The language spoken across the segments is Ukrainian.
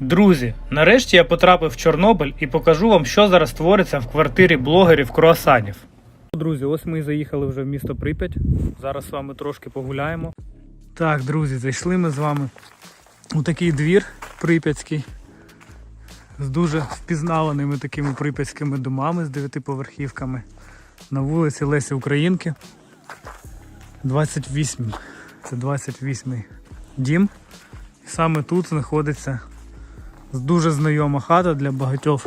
Друзі, нарешті я потрапив в Чорнобиль і покажу вам, що зараз твориться в квартирі блогерів круасанів. Друзі, ось ми і заїхали вже в місто Прип'ять. Зараз з вами трошки погуляємо. Так, друзі, зайшли ми з вами у такий двір прип'ятський з дуже впізнаваними такими прип'ятськими домами з дев'ятиповерхівками на вулиці Лесі Українки. 28. Це 28 дім. І саме тут знаходиться дуже знайома хата для багатьох,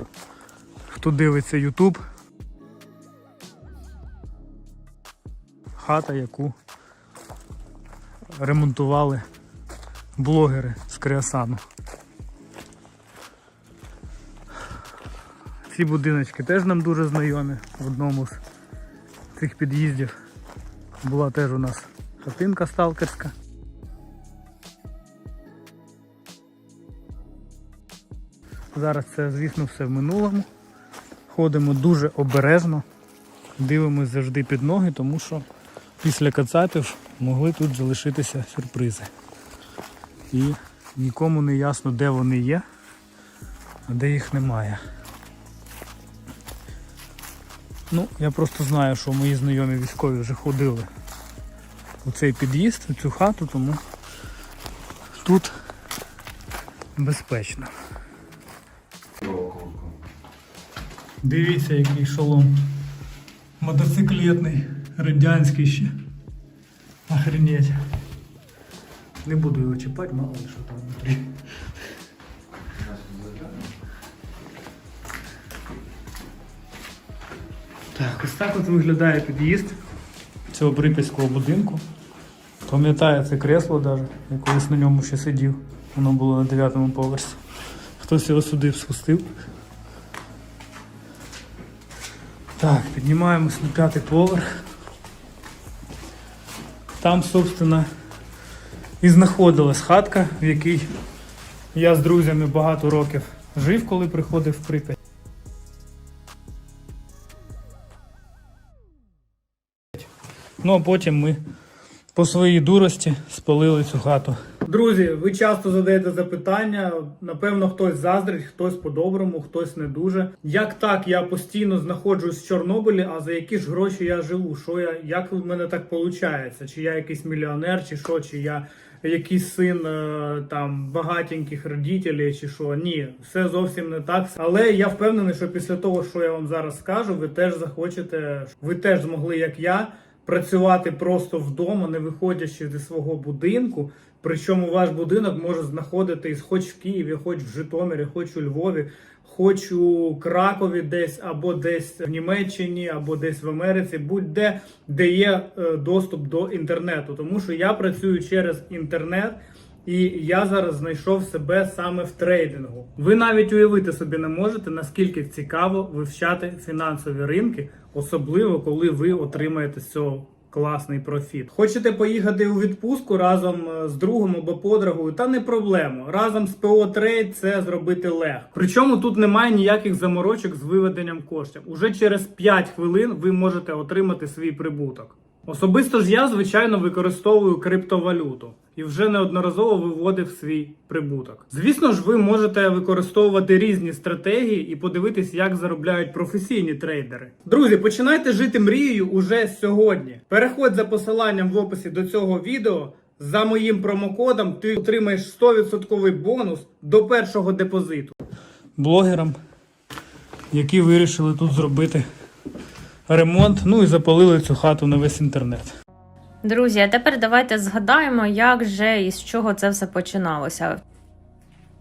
хто дивиться YouTube. Хата, яку ремонтували блогери з Креосану. Ці будиночки теж нам дуже знайомі в одному з цих під'їздів. Була теж у нас хатинка сталкерська. Зараз це, звісно, все в минулому. Ходимо дуже обережно, дивимось завжди під ноги, тому що після кацапів могли тут залишитися сюрпризи. І нікому не ясно, де вони є, а де їх немає. Ну, я просто знаю, що мої знайомі військові вже ходили у цей під'їзд, у цю хату, тому тут безпечно. Дивіться, який шолом. Мотоциклетний, радянський ще. Охренеть. Не буду його чіпати, мало ли що там внутрі. Так, ось так от виглядає під'їзд цього припільського будинку. Пам'ятаю це кресло навіть, я колись на ньому ще сидів. Воно було на дев'ятому поверсі. Хтось його сюди спустив. Так, піднімаємось на п'ятий поверх. Там, собственно, і знаходилась хатка, в якій я з друзями багато років жив, коли приходив в Прип'ять. Ну а потім ми по своїй дурості спалили цю хату. Друзі, ви часто задаєте запитання. Напевно, хтось заздрить, хтось по-доброму, хтось не дуже. Як так я постійно знаходжусь в Чорнобилі, а за які ж гроші я живу? Що я, як в мене так виходить? Чи я якийсь мільйонер, чи що, чи я якийсь син е, там багатеньких родителів, чи що? Ні, все зовсім не так. Але я впевнений, що після того, що я вам зараз скажу, ви теж захочете, ви теж змогли, як я працювати просто вдома, не виходячи зі свого будинку. Причому ваш будинок може знаходитись хоч в Києві, хоч в Житомирі, хоч у Львові, хоч у Кракові, десь або десь в Німеччині, або десь в Америці, будь-де, де є е, доступ до інтернету. Тому що я працюю через інтернет. І я зараз знайшов себе саме в трейдингу. Ви навіть уявити собі не можете, наскільки цікаво вивчати фінансові ринки, особливо коли ви отримаєте з цього класний профіт. Хочете поїхати у відпустку разом е, з другом або подругою, та не проблема. Разом з ПО Трейд це зробити легко. Причому тут немає ніяких заморочок з виведенням коштів. Уже через 5 хвилин ви можете отримати свій прибуток. Особисто ж я, звичайно, використовую криптовалюту і вже неодноразово виводив свій прибуток. Звісно ж, ви можете використовувати різні стратегії і подивитись, як заробляють професійні трейдери. Друзі, починайте жити мрією уже сьогодні. Переходь за посиланням в описі до цього відео. За моїм промокодом ти отримаєш 100% бонус до першого депозиту. Блогерам, які вирішили тут зробити ремонт, ну і запалили цю хату на весь інтернет. Друзі, а тепер давайте згадаємо, як же і з чого це все починалося.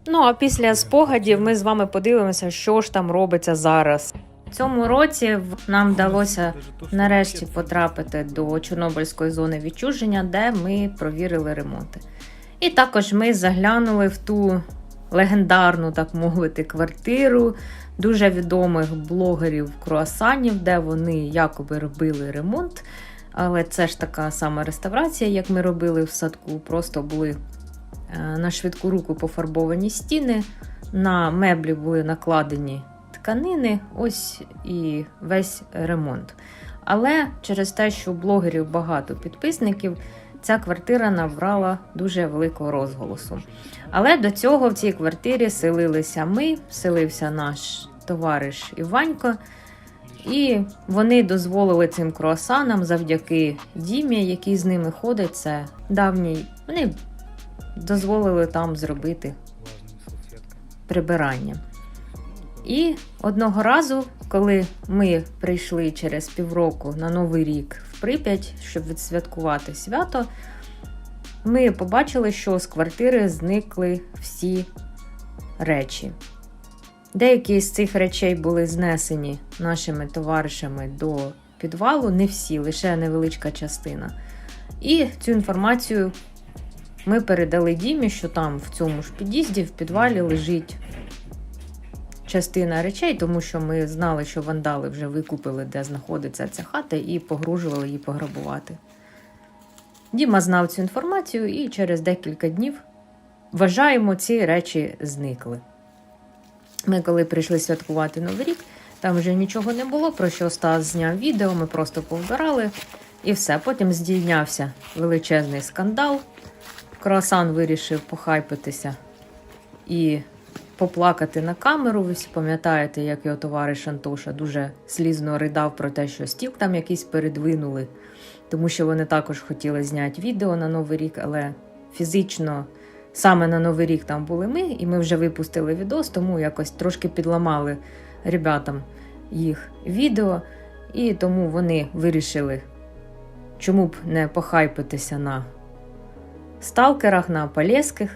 Ну а після спогадів ми з вами подивимося, що ж там робиться зараз. В цьому році нам вдалося нарешті потрапити до Чорнобильської зони відчуження, де ми провірили ремонти. І також ми заглянули в ту легендарну, так мовити, квартиру дуже відомих блогерів круасанів, де вони якоби робили ремонт. Але це ж така сама реставрація, як ми робили в садку. Просто були е, на швидку руку пофарбовані стіни, на меблі були накладені тканини, ось і весь ремонт. Але через те, що блогерів багато підписників, ця квартира набрала дуже великого розголосу. Але до цього в цій квартирі селилися ми, селився наш товариш Іванько, і вони дозволили цим круасанам завдяки Дімі, який з ними ходить, це давній. Вони дозволили там зробити прибирання. І одного разу, коли ми прийшли через півроку на Новий рік в Прип'ять, щоб відсвяткувати свято, ми побачили, що з квартири зникли всі речі. Деякі з цих речей були знесені нашими товаришами до підвалу, не всі, лише невеличка частина. І цю інформацію ми передали Дімі, що там в цьому ж під'їзді, в підвалі лежить частина речей, тому що ми знали, що вандали вже викупили, де знаходиться ця хата, і погружували її пограбувати. Діма знав цю інформацію, і через декілька днів вважаємо, ці речі зникли. Ми, коли прийшли святкувати Новий рік, там вже нічого не було, про що Стас зняв відео, ми просто повбирали і все. Потім здійнявся величезний скандал. Круасан вирішив похайпитися і поплакати на камеру. Ви всі пам'ятаєте, як його товариш Антоша дуже слізно ридав про те, що стіл там якийсь передвинули, тому що вони також хотіли зняти відео на Новий рік, але фізично саме на Новий рік там були ми, і ми вже випустили відос, тому якось трошки підламали ребятам їх відео, і тому вони вирішили, чому б не похайпитися на сталкерах, на Полєских.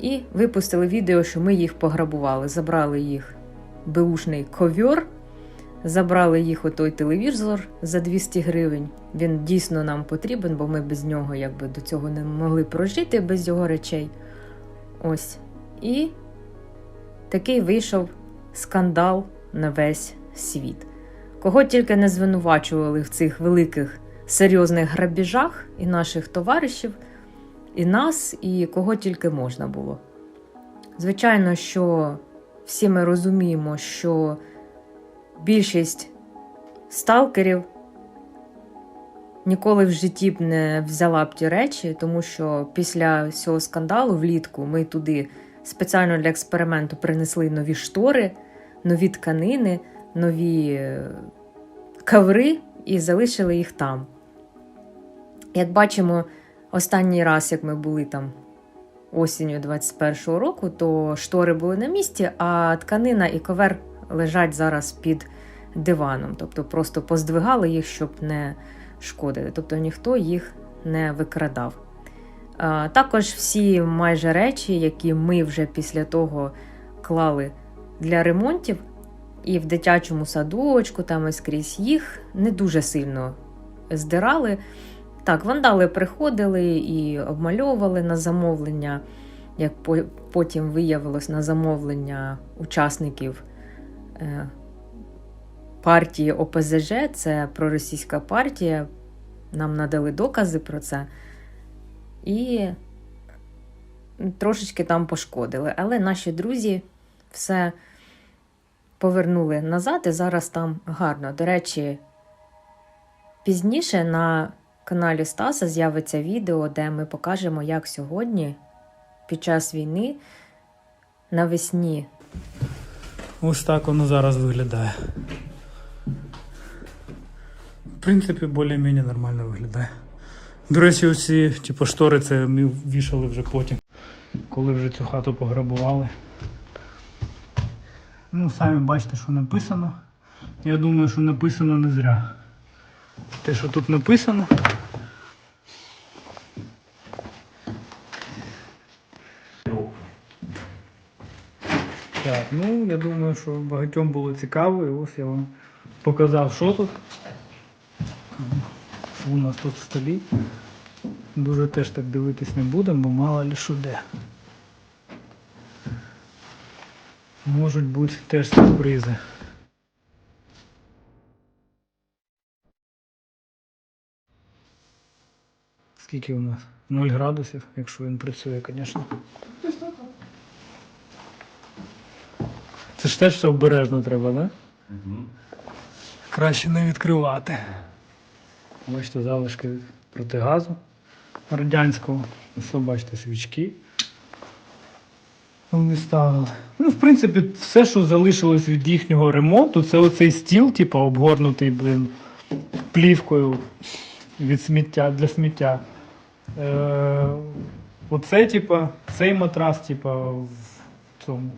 І випустили відео, що ми їх пограбували. Забрали їх беушний ковьор, забрали їх у той телевізор за 200 гривень. Він дійсно нам потрібен, бо ми без нього якби до цього не могли прожити без його речей. Ось. І такий вийшов скандал на весь світ. Кого тільки не звинувачували в цих великих серйозних грабіжах і наших товаришів, і нас, і кого тільки можна було. Звичайно, що всі ми розуміємо, що більшість сталкерів ніколи в житті б не взяла б ті речі, тому що після цього скандалу влітку ми туди спеціально для експерименту принесли нові штори, нові тканини, нові е, каври і залишили їх там. Як бачимо, останній раз, як ми були там осінню 21-го року, то штори були на місці, а тканина і ковер лежать зараз під диваном. Тобто просто поздвигали їх, щоб не шкодити. Тобто ніхто їх не викрадав. Також всі майже речі, які ми вже після того клали для ремонтів, і в дитячому садочку, там і скрізь їх не дуже сильно здирали. Так, вандали приходили і обмальовували на замовлення, як потім виявилось на замовлення учасників партії ОПЗЖ, це проросійська партія. Нам надали докази про це. І трошечки там пошкодили. Але наші друзі все повернули назад, і зараз там гарно. До речі, пізніше на каналі Стаса з'явиться відео, де ми покажемо, як сьогодні, під час війни, навесні Ось так воно зараз виглядає. В принципі, більш-менш нормально виглядає. До речі, оці типу, штори це ми вішали вже потім, коли вже цю хату пограбували. Ну, самі бачите, що написано. Я думаю, що написано не зря. Те, що тут написано. Так, ну я думаю, що багатьом було цікаво, і ось я вам показав, що тут. У нас тут в столі. Дуже теж так дивитись не будемо, бо мало ли що де. Можуть бути теж сюрпризи. Скільки у нас? 0 градусів, якщо він працює, звісно. Це ж теж все обережно треба, так? Да? Краще не відкривати. Бачите, залишки протигазу радянського. Ось бачите, свічки. Вони ставили. Ну, в принципі, все, що залишилось від їхнього ремонту, це оцей стіл, типу, обгорнутий, блин, плівкою від сміття для сміття. Е, оце, типа, цей матрас, типа, в цьому.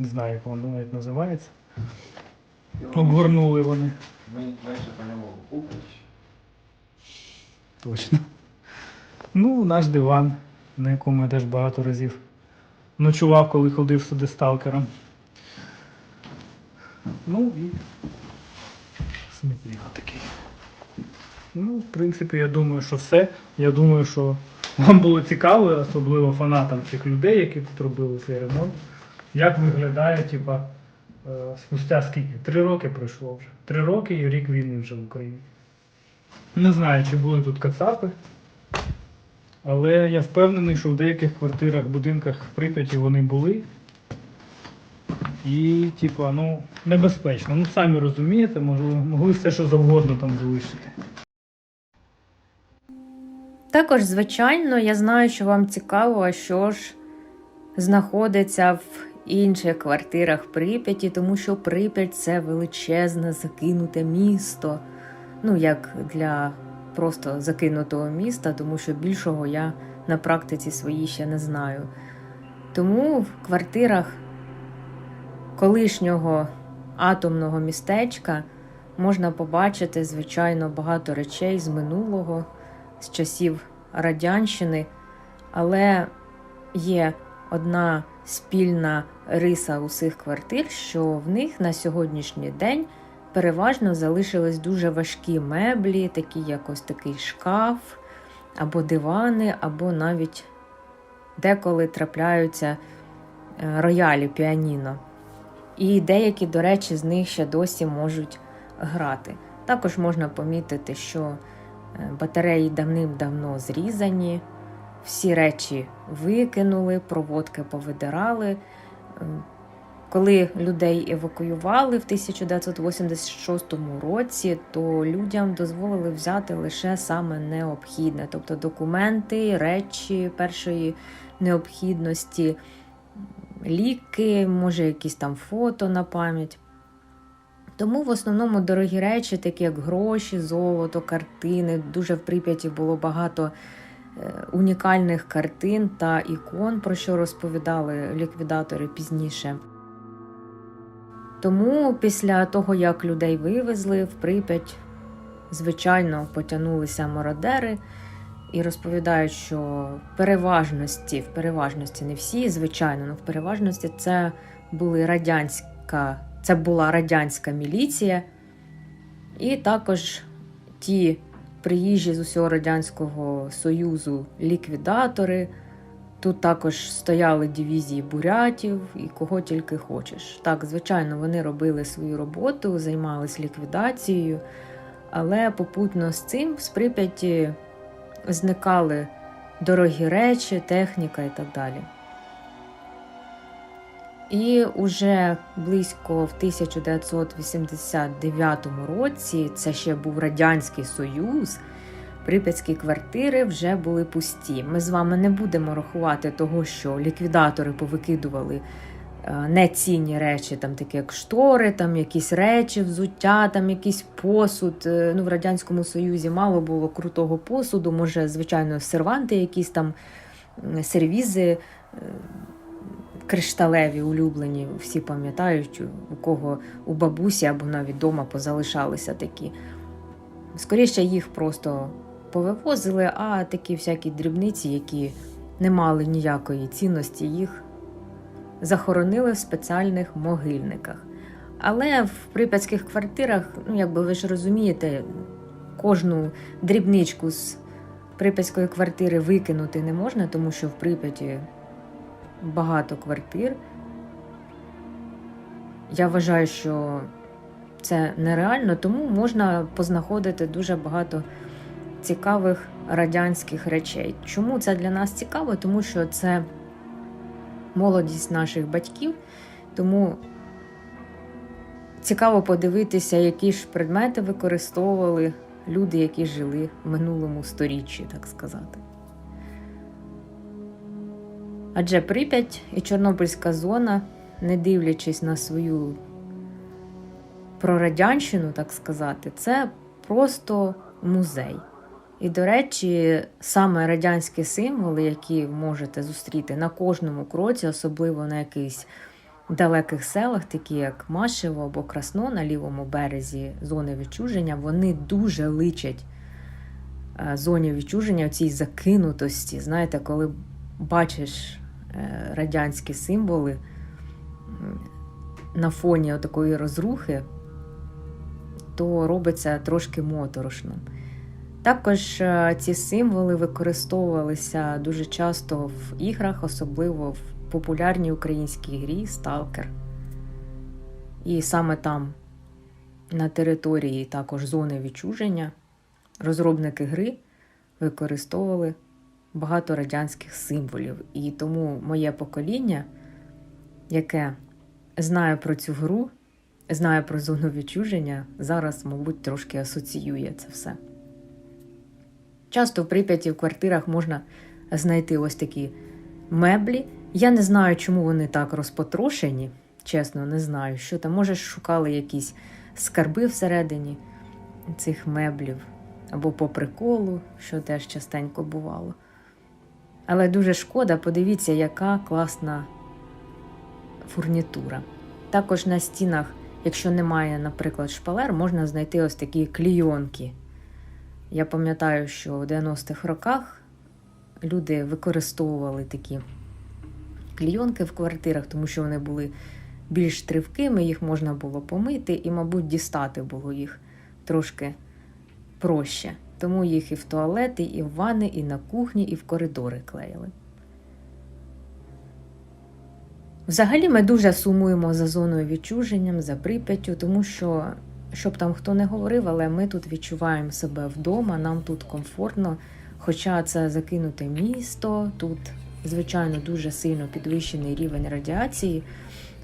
Не знаю, як воно навіть називається. Обгорнули вони. Мы дальше по нему упасть. Точно. Ну, наш диван, на якому я теж багато разів ночував, коли ходив сюди сталкером. Ну і смітник такий. Ну, в принципі, я думаю, що все. Я думаю, що вам було цікаво, особливо фанатам цих людей, які тут робили цей ремонт. Як виглядає, типа, е, спустя скільки? Три роки пройшло вже. Три роки і рік війни вже в Україні. Не знаю, чи були тут кацапи, але я впевнений, що в деяких квартирах, будинках в Прип'яті вони були. І, типа, ну, небезпечно. Ну, самі розумієте, можливо, могли все, що завгодно там залишити. Також, звичайно, я знаю, що вам цікаво, що ж знаходиться в інших квартирах Прип'яті, тому що Прип'ять це величезне закинуте місто. Ну, як для просто закинутого міста, тому що більшого я на практиці своїй ще не знаю. Тому в квартирах колишнього атомного містечка можна побачити, звичайно, багато речей з минулого з часів Радянщини, але є одна спільна риса усіх квартир, що в них на сьогоднішній день переважно залишились дуже важкі меблі, такі як ось такий шкаф, або дивани, або навіть деколи трапляються е, роялі піаніно. І деякі, до речі, з них ще досі можуть грати. Також можна помітити, що е, батареї давним-давно зрізані, всі речі викинули, проводки повидирали. Ем, Коли людей евакуювали в 1986 році, то людям дозволили взяти лише саме необхідне, тобто документи, речі першої необхідності, ліки, може, якісь там фото на пам'ять. Тому в основному дорогі речі, такі як гроші, золото, картини. Дуже в Прип'яті було багато е, унікальних картин та ікон, про що розповідали ліквідатори пізніше. Тому після того, як людей вивезли в Прип'ять, звичайно, потягнулися мародери і розповідають, що в переважності, в переважності не всі, звичайно, але в переважності це були радянська, це була радянська міліція, і також ті приїжджі з усього Радянського Союзу ліквідатори. Тут також стояли дивізії бурятів і кого тільки хочеш. Так, звичайно, вони робили свою роботу, займались ліквідацією, але попутно з цим з Прип'яті зникали дорогі речі, техніка і так далі. І уже близько в 1989 році, це ще був Радянський Союз, прип'ятські квартири вже були пусті. Ми з вами не будемо рахувати того, що ліквідатори повикидували е, нецінні речі, там такі як штори, там якісь речі, взуття, там якийсь посуд. Е, Ну, в Радянському Союзі мало було крутого посуду, може, звичайно, серванти, якісь там сервізи. Кришталеві улюблені, всі пам'ятають, у кого у бабусі або навіть вдома позалишалися такі. Скоріше їх просто повивозили, а такі всякі дрібниці, які не мали ніякої цінності, їх захоронили в спеціальних могильниках. Але в прип'ятських квартирах, ну якби ви ж розумієте, кожну дрібничку з прип'ятської квартири викинути не можна, тому що в Прип'яті багато квартир. Я вважаю, що це нереально, тому можна познаходити дуже багато цікавих радянських речей. Чому це для нас цікаво? Тому що це молодість наших батьків, тому цікаво подивитися, які ж предмети використовували люди, які жили в минулому сторіччі, так сказати. Адже Прип'ять і Чорнобильська зона, не дивлячись на свою прорадянщину, так сказати, це просто музей. І, до речі, саме радянські символи, які можете зустріти на кожному кроці, особливо на якихось далеких селах, такі як Машево або Красно на лівому березі зони відчуження, вони дуже личать е, зоні відчуження в цій закинутості. Знаєте, коли бачиш радянські символи на фоні такої розрухи, то робиться трошки моторошно. Також е, ці символи використовувалися дуже часто в іграх, особливо в популярній українській грі Сталкер. І саме там, на території також зони відчуження, розробники гри використовували багато радянських символів. І тому моє покоління, яке знає про цю гру, знає про зону відчуження, зараз, мабуть, трошки асоціює це все. Часто в Прип'яті в квартирах можна знайти ось такі меблі. Я не знаю, чому вони так розпотрошені. Чесно, не знаю, що там. Може, шукали якісь скарби всередині цих меблів або по приколу, що теж частенько бувало. Але дуже шкода, подивіться, яка класна фурнітура. Також на стінах, якщо немає, наприклад, шпалер, можна знайти ось такі клійонки. Я пам'ятаю, що в 90-х роках люди використовували такі клійонки в квартирах, тому що вони були більш тривкими, їх можна було помити, і, мабуть, дістати було їх трошки проще. Тому їх і в туалети, і в ванни, і на кухні, і в коридори клеїли. Взагалі ми дуже сумуємо за зоною відчуженням, за Прип'яттю, тому що, щоб там хто не говорив, але ми тут відчуваємо себе вдома, нам тут комфортно. Хоча це закинуте місто, тут, звичайно, дуже сильно підвищений рівень радіації,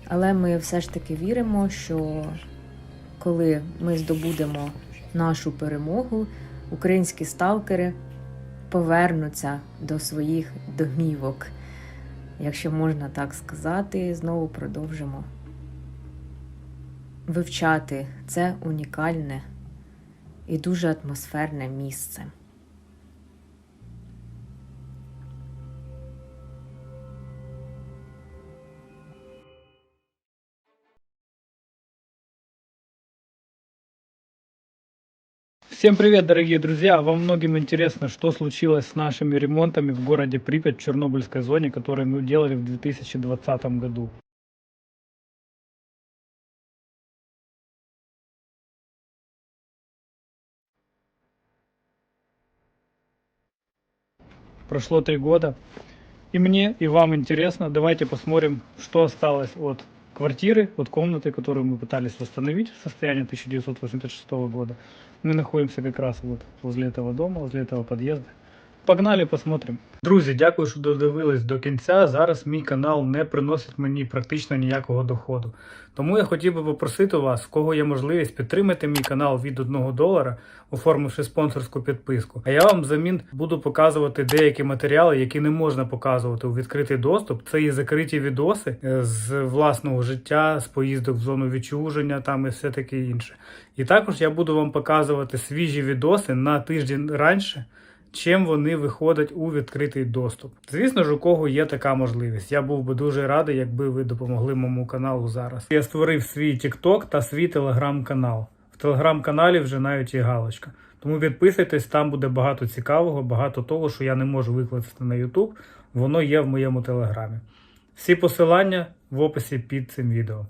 але ми все ж таки віримо, що коли ми здобудемо нашу перемогу, українські сталкери повернуться до своїх домівок. Якщо можна так сказати, знову продовжимо вивчати це унікальне і дуже атмосферне місце. Всем привет, дорогие друзья! Вам многим интересно, что случилось с нашими ремонтами в городе Припять в Чернобыльской зоне, которые мы делали в 2020 году. Прошло три года. И мне, и вам интересно. Давайте посмотрим, что осталось от квартиры, от комнаты, которую мы пытались восстановить в состоянии 1986 года. Мы находимся как раз вот возле этого дома, возле этого подъезда. Погнали, посмотрим. Друзі, дякую, що додивились до кінця. Зараз мій канал не приносить мені практично ніякого доходу. Тому я хотів би попросити вас, в кого є можливість, підтримати мій канал від 1 долара, оформивши спонсорську підписку. А я вам взамін буду показувати деякі матеріали, які не можна показувати у відкритий доступ. Це і закриті відоси е, з власного життя, з поїздок в зону відчуження там і все таке інше. І також я буду вам показувати свіжі відоси на тиждень раніше чим вони виходять у відкритий доступ. Звісно ж, у кого є така можливість. Я був би дуже радий, якби ви допомогли моєму каналу зараз. Я створив свій TikTok та свій телеграм-канал. В телеграм-каналі вже навіть є галочка. Тому підписуйтесь, там буде багато цікавого, багато того, що я не можу викласти на YouTube. Воно є в моєму телеграмі. Всі посилання в описі під цим відео.